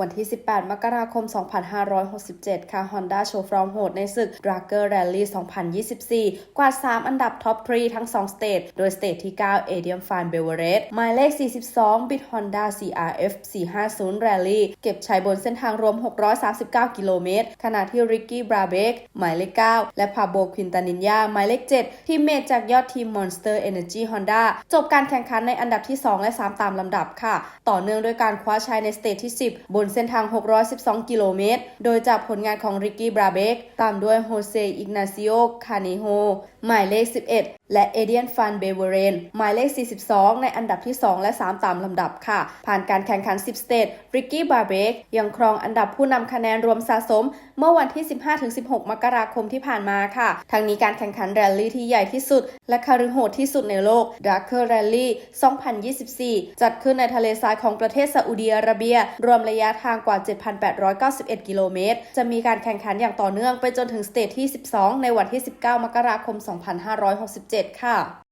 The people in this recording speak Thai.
วันที่ 18 มกราคม 2567 ค่ะ Honda Show From โหดในศึก Dragger Rally 2024 กว่า3อันดับท็อป3ทั้ง 2 สเตจ โดยสเตจที่ 9 a d i u m Fan b e v e r a g e หมายเลข 42 Bit Honda CRF 450 Rally เก็บใชัยบนเส้นทางรวม 639 กิโลเมตร ขณะที่ Ricky Brabeck หมายเลข 9 และ Pablo Quintanilla หมายเลข 7 ทีมเมทจากยอดทีม Monster Energy Honda จบการแข่งขันในอันดับที่ 2 และ 3 ตามลำดับค่ะ ต่อเนื่องด้วยการคว้าชัยในสเตจที่ 10 บนเส้นทาง 612 กิโลเมตร โดยจากผลงานของ Ricky Brabeck ตามด้วยโฮเซอิกนาซิโอ คาเนโฮ หมายเลข 11 และเอเดียนฟันเบเวเรน หมายเลข 42 ในอันดับที่ 2 และ 3 ตามลำดับค่ะ ผ่านการแข่งขัน 10 สเตจริกกี้บาเบกยังครองอันดับผู้นำคะแนนรวมสะสม เมื่อวันที่ 15-16 มกราคมที่ผ่านมาค่ะทั้งนี้การแข่งขันแรลลี่ที่ใหญ่ที่สุด และคารึโหดที่สุดในโลก d a r k e r Rally 2024 จัดขึ้นในทะเลทรายของประเทศซาอุดิอาระเบีย รวมระยะทางกว่า 7,891 กิโลเมตร จะมีการแข่งขันอย่างต่อเนื่องไปจนถึงสเตจที่ 12 ในวันที่ 19 มกราคม 2567 ค่ะ